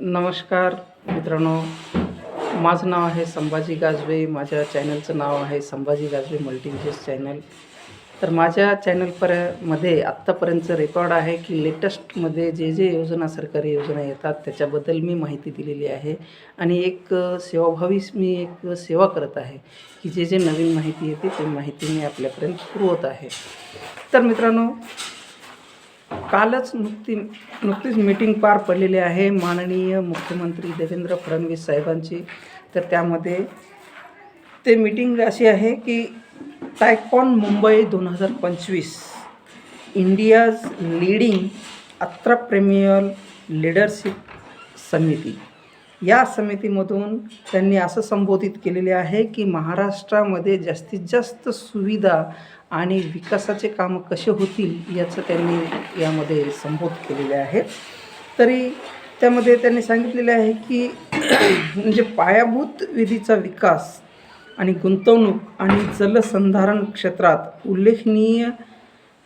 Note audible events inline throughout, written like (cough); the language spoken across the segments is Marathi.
नमस्कार मित्रांनो. माझं नाव आहे संभाजी गाजवे. माझ्या चॅनलचं नाव आहे संभाजी गाजवे मल्टीविशेस चॅनल. तर माझ्या चॅनलपरमध्ये आत्तापर्यंतचं रेकॉर्ड आहे की लेटेस्टमध्ये जे जे योजना सरकारी योजना येतात त्याच्याबद्दल मी माहिती दिलेली आहे. आणि एक अ, सेवाभावी मी एक सेवा करत आहे की जे जे नवीन माहिती येते ते माहिती मी आपल्यापर्यंत पुरवत आहे. तर मित्रांनो कालच नुकती नुकतीच मीटिंग पार पडलेली आहे. माननीय मुख्यमंत्री देवेंद्र फडणवीस साहेबांची. तर त्यामध्ये ते मीटिंग अशी आहे की टायकॉन मुंबई दोन हजार पंचवीस इंडियाज लीडिंग अत्रप्रेमियल लिडरशिप समिती या समितीमधून त्यांनी असं संबोधित केलेले आहे की महाराष्ट्रामध्ये जास्तीत जास्त सुविधा आणि विकासाचे कामं कसे होतील याचं त्यांनी यामध्ये संबोध केलेले आहे. तरी त्यामध्ये त्यांनी सांगितलेले आहे की (clears throat) म्हणजे पायाभूत विधीचा विकास आणि गुंतवणूक आणि जलसंधारण क्षेत्रात उल्लेखनीय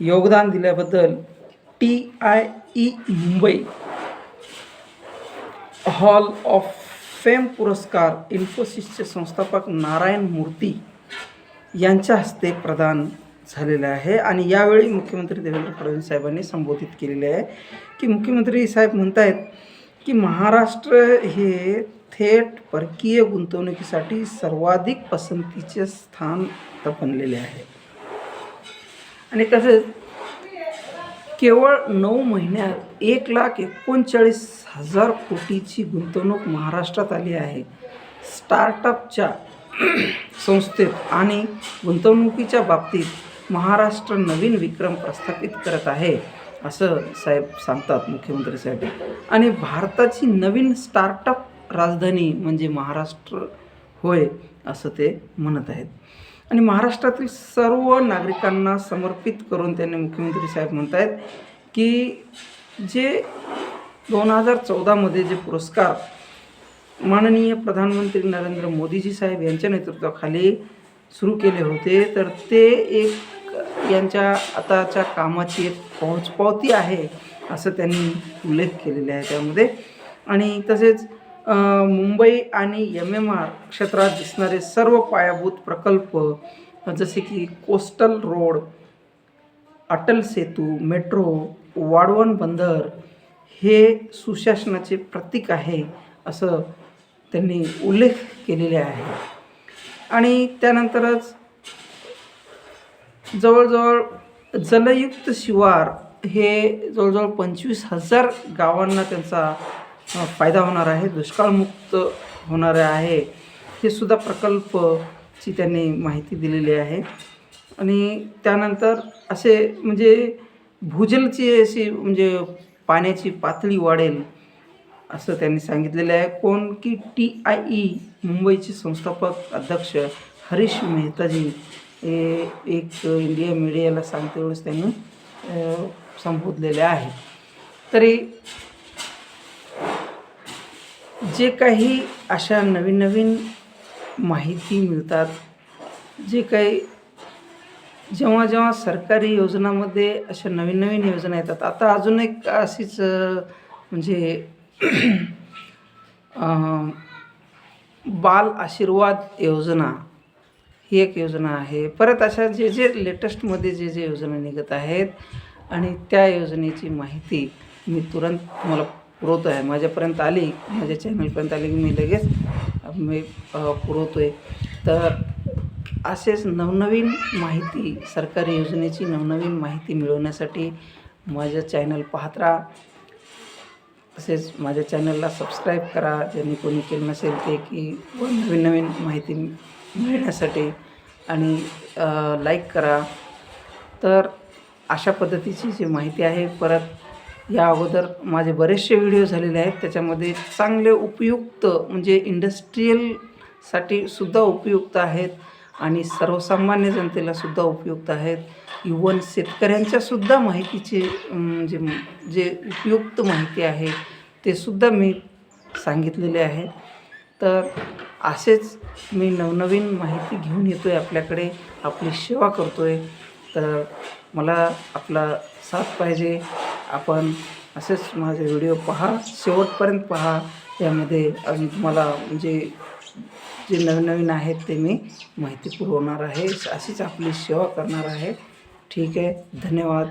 योगदान दिल्याबद्दल T I E Mumbai hall of fame पुरस्कार इन्फोसिसचे संस्थापक नारायण मूर्ती यांच्या हस्ते प्रदान झालेलं आहे. आणि यावेळी मुख्यमंत्री देवेंद्र फडणवीस साहेबांनी संबोधित केलेले आहे की मुख्यमंत्री साहेब म्हणत आहेत की महाराष्ट्र हे थेट परकीय गुंतवणुकीसाठी सर्वाधिक पसंतीचे स्थान बनलेले आहे. आणि तसेच केवळ नऊ महिन्यात एक लाख एकोणचाळीस हजार कोटीची गुंतवणूक महाराष्ट्रात आली आहे. स्टार्टअपच्या (clears throat) संस्थेत आणि गुंतवणुकीच्या बाबतीत महाराष्ट्र नवीन विक्रम प्रस्थापित करत आहे असं साहेब सांगतात मुख्यमंत्री साहेब. आणि भारताची नवीन स्टार्टअप राजधानी म्हणजे महाराष्ट्र होय असं ते म्हणत आहेत. आणि महाराष्ट्रातील सर्व नागरिकांना समर्पित करून त्यांनी मुख्यमंत्री साहेब म्हणत आहेत की जे दोन हजार चौदामध्ये जे पुरस्कार माननीय प्रधानमंत्री नरेंद्र मोदीजी साहेब यांच्या नेतृत्वाखाली सुरू केले होते तर ते एक यांच्या आताच्या कामाची एक पोहोचपावती आहे असं त्यांनी उल्लेख केलेला आहे त्यामध्ये. आणि तसेच मुंबई आणि एम एम आर क्षेत्रात दिसणारे सर्व पायाभूत प्रकल्प जसे की coastal road Atal Setu metro Vadhavan बंदर हे सुशासनाचे प्रतीक आहे असं त्यांनी उल्लेख केलेले आहे. आणि त्यानंतरच जवळजवळ जलयुक्त शिवार हे जवळजवळ पंचवीस हजार गावांना त्यांचा फायदा होणार आहे दुष्काळमुक्त होणार आहे. हे सुद्धा प्रकल्पची त्यांनी माहिती दिलेली आहे. आणि त्यानंतर असे म्हणजे भूजलची अशी म्हणजे पाण्याची पातळी वाढेल असं त्यांनी सांगितलेलं आहे. कोण की टी आय ई मुंबईचे संस्थापक अध्यक्ष हरीश मेहताजी हे एक इंडिया मीडियाला सांगते वेळेस त्यांनी संबोधलेले आहे. तरी जे काही अशा नवीन नवीन माहिती मिळतात जे काही जेव्हा जेव्हा सरकारी योजनामध्ये अशा नवीन नवीन योजना येतात. आता अजून एक अशीच म्हणजे बाल आशीर्वाद योजना ही एक योजना आहे. परत अशा जे जे लेटेस्टमध्ये जे जे योजना निघत आहेत आणि त्या योजनेची माहिती मी तुरंत तुम्हाला पुरवतो आहे माझ्यापर्यंत आली माझ्या चॅनलपर्यंत आली की मी लगेच मी पुरवतो आहे तर असेच नवनवीन माहिती सरकारी योजनेची नवनवीन माहिती मिळवण्यासाठी माझं चॅनल पाहत राहा. तसेच माझ्या चॅनलला सबस्क्राईब करा ज्यांनी कोणी केलं नसेल ते की नवीन नवीन माहिती मिळण्यासाठी. आणि लाईक करा. तर अशा पद्धतीची जी माहिती आहे परत या अगोदर माझे बरेचसे व्हिडिओ झालेले आहेत. त्याच्यामध्ये चांगले उपयुक्त म्हणजे इंडस्ट्रीयलसाठी सुद्धा उपयुक्त आहेत आणि सर्वसामान्य जनतेला सुद्धा उपयुक्त आहेत. इवन शेतकऱ्यांच्यासुद्धा माहितीचे जे जे उपयुक्त माहिती आहे ते सुद्धा मी सांगितलेले आहे. तर असेच मी नवनवीन माहिती घेऊन येतो आहे आपल्याकडे. आपली सेवा करतो आहे तर मला आपला साथ पाहिजे. आपण असेच माझे व्हिडिओ पहा शेवटपर्यंत पहा. यामध्ये अजून तुम्हाला म्हणजे जे नवीन नवीन आहेत ते मी माहिती पुरवणार आहे. अशीच आपली सेवा करणार आहे. ठीक आहे. धन्यवाद.